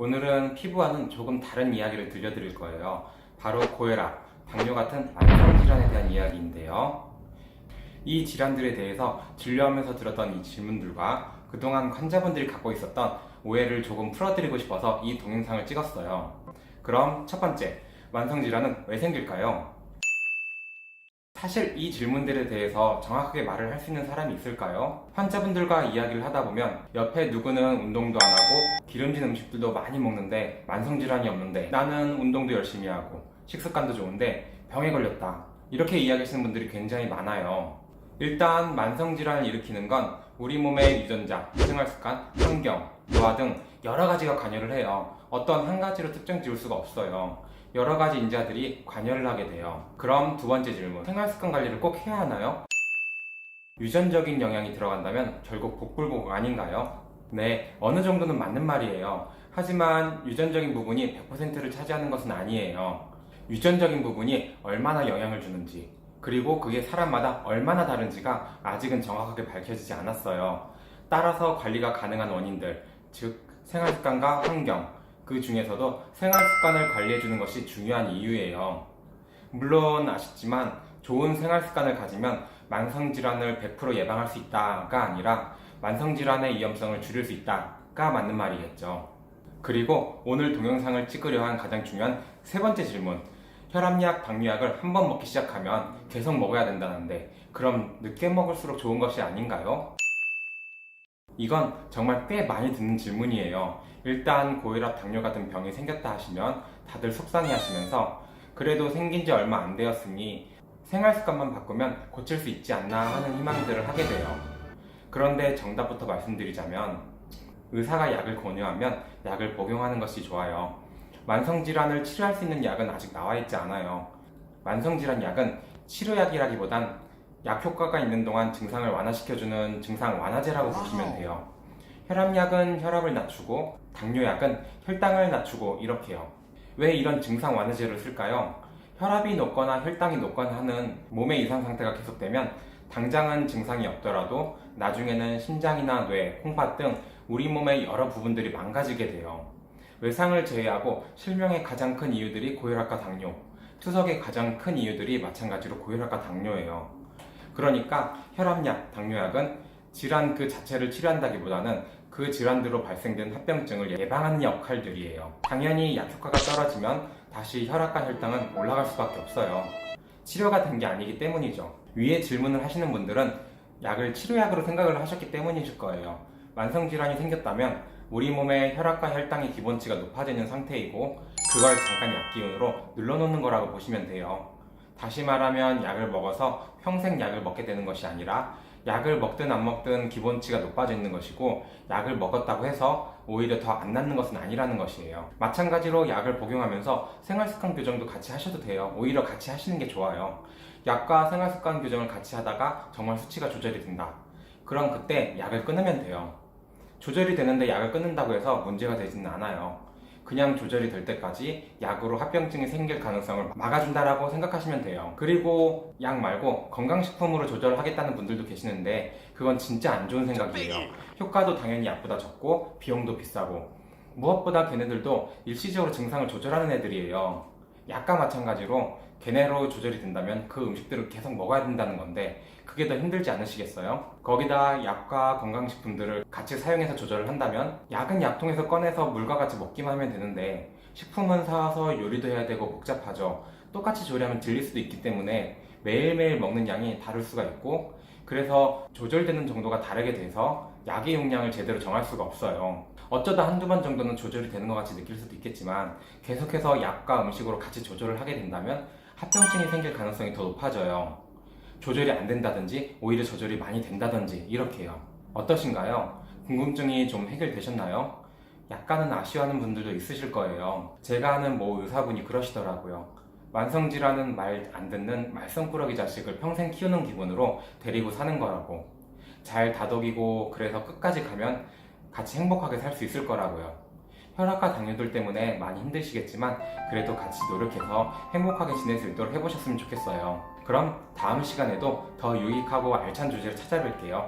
오늘은 피부와는 조금 다른 이야기를 들려드릴 거예요. 바로 고혈압, 당뇨 같은 만성 질환에 대한 이야기인데요. 이 질환들에 대해서 진료하면서 들었던 이 질문들과 그동안 환자분들이 갖고 있었던 오해를 조금 풀어드리고 싶어서 이 동영상을 찍었어요. 그럼 첫 번째, 만성 질환은 왜 생길까요? 사실 이 질문들에 대해서 정확하게 말을 할 수 있는 사람이 있을까요? 환자분들과 이야기를 하다 보면 옆에 누구는 운동도 안 하고 기름진 음식들도 많이 먹는데 만성질환이 없는데 나는 운동도 열심히 하고 식습관도 좋은데 병에 걸렸다. 이렇게 이야기하시는 분들이 굉장히 많아요. 일단 만성질환을 일으키는 건 우리 몸의 유전자, 생활습관, 환경, 노화 등 여러 가지가 관여를 해요. 어떤 한 가지로 특정 지을 수가 없어요. 여러 가지 인자들이 관여를 하게 돼요. 그럼 두 번째 질문. 생활 습관 관리를 꼭 해야 하나요? 유전적인 영향이 들어간다면 결국 복불복 아닌가요? 네, 어느 정도는 맞는 말이에요. 하지만 유전적인 부분이 100%를 차지하는 것은 아니에요. 유전적인 부분이 얼마나 영향을 주는지, 그리고 그게 사람마다 얼마나 다른지가 아직은 정확하게 밝혀지지 않았어요. 따라서 관리가 가능한 원인들, 즉, 생활 습관과 환경, 그 중에서도 생활 습관을 관리해주는 것이 중요한 이유예요. 물론 아쉽지만 좋은 생활 습관을 가지면 만성질환을 100% 예방할 수 있다가 아니라 만성질환의 위험성을 줄일 수 있다가 맞는 말이겠죠. 그리고 오늘 동영상을 찍으려 한 가장 중요한 세 번째 질문. 혈압약, 당뇨약을 한 번 먹기 시작하면 계속 먹어야 된다는데 그럼 늦게 먹을수록 좋은 것이 아닌가요? 이건 정말 꽤 많이 듣는 질문이에요. 일단 고혈압, 당뇨 같은 병이 생겼다 하시면 다들 속상해 하시면서 그래도 생긴 지 얼마 안 되었으니 생활 습관만 바꾸면 고칠 수 있지 않나 하는 희망들을 하게 돼요. 그런데 정답부터 말씀드리자면 의사가 약을 권유하면 약을 복용하는 것이 좋아요. 만성질환을 치료할 수 있는 약은 아직 나와 있지 않아요. 만성질환 약은 치료약이라기보단 약 효과가 있는 동안 증상을 완화시켜주는 증상 완화제라고 보시면 돼요. 혈압약은 혈압을 낮추고 당뇨약은 혈당을 낮추고 이렇게요. 왜 이런 증상 완화제를 쓸까요? 혈압이 높거나 혈당이 높거나 하는 몸의 이상 상태가 계속되면 당장은 증상이 없더라도 나중에는 심장이나 뇌, 콩팥 등 우리 몸의 여러 부분들이 망가지게 돼요. 외상을 제외하고 실명의 가장 큰 이유들이 고혈압과 당뇨, 투석의 가장 큰 이유들이 마찬가지로 고혈압과 당뇨예요. 그러니까 혈압약, 당뇨약은 질환 그 자체를 치료한다기보다는 그 질환들로 발생된 합병증을 예방하는 역할들이에요. 당연히 약 효과가 떨어지면 다시 혈압과 혈당은 올라갈 수밖에 없어요. 치료가 된 게 아니기 때문이죠. 위에 질문을 하시는 분들은 약을 치료약으로 생각을 하셨기 때문이실 거예요. 만성질환이 생겼다면 우리 몸의 혈압과 혈당의 기본치가 높아지는 상태이고 그걸 잠깐 약 기운으로 눌러놓는 거라고 보시면 돼요. 다시 말하면 약을 먹어서 평생 약을 먹게 되는 것이 아니라 약을 먹든 안 먹든 기본치가 높아져 있는 것이고 약을 먹었다고 해서 오히려 더 안 낫는 것은 아니라는 것이에요. 마찬가지로 약을 복용하면서 생활습관 교정도 같이 하셔도 돼요. 오히려 같이 하시는 게 좋아요. 약과 생활습관 교정을 같이 하다가 정말 수치가 조절이 된다. 그럼 그때 약을 끊으면 돼요. 조절이 되는데 약을 끊는다고 해서 문제가 되지는 않아요. 그냥 조절이 될 때까지 약으로 합병증이 생길 가능성을 막아준다라고 생각하시면 돼요. 그리고 약 말고 건강식품으로 조절하겠다는 분들도 계시는데 그건 진짜 안 좋은 생각이에요. 효과도 당연히 약보다 적고 비용도 비싸고 무엇보다 걔네들도 일시적으로 증상을 조절하는 애들이에요. 약과 마찬가지로 걔네로 조절이 된다면 그 음식들을 계속 먹어야 된다는 건데 그게 더 힘들지 않으시겠어요? 거기다 약과 건강식품들을 같이 사용해서 조절을 한다면 약은 약통에서 꺼내서 물과 같이 먹기만 하면 되는데 식품은 사와서 요리도 해야 되고 복잡하죠. 똑같이 조리하면 질릴 수도 있기 때문에 매일매일 먹는 양이 다를 수가 있고 그래서 조절되는 정도가 다르게 돼서 약의 용량을 제대로 정할 수가 없어요. 어쩌다 한두 번 정도는 조절이 되는 것 같이 느낄 수도 있겠지만 계속해서 약과 음식으로 같이 조절을 하게 된다면 합병증이 생길 가능성이 더 높아져요. 조절이 안 된다든지 오히려 조절이 많이 된다든지 이렇게요. 어떠신가요? 궁금증이 좀 해결되셨나요? 약간은 아쉬워하는 분들도 있으실 거예요. 제가 아는 모 의사분이 그러시더라고요. 만성질환은 말 안 듣는 말썽꾸러기 자식을 평생 키우는 기분으로 데리고 사는 거라고. 잘 다독이고 그래서 끝까지 가면 같이 행복하게 살 수 있을 거라고요. 혈압과 당뇨들 때문에 많이 힘드시겠지만 그래도 같이 노력해서 행복하게 지낼 수 있도록 해보셨으면 좋겠어요. 그럼 다음 시간에도 더 유익하고 알찬 주제를 찾아뵐게요.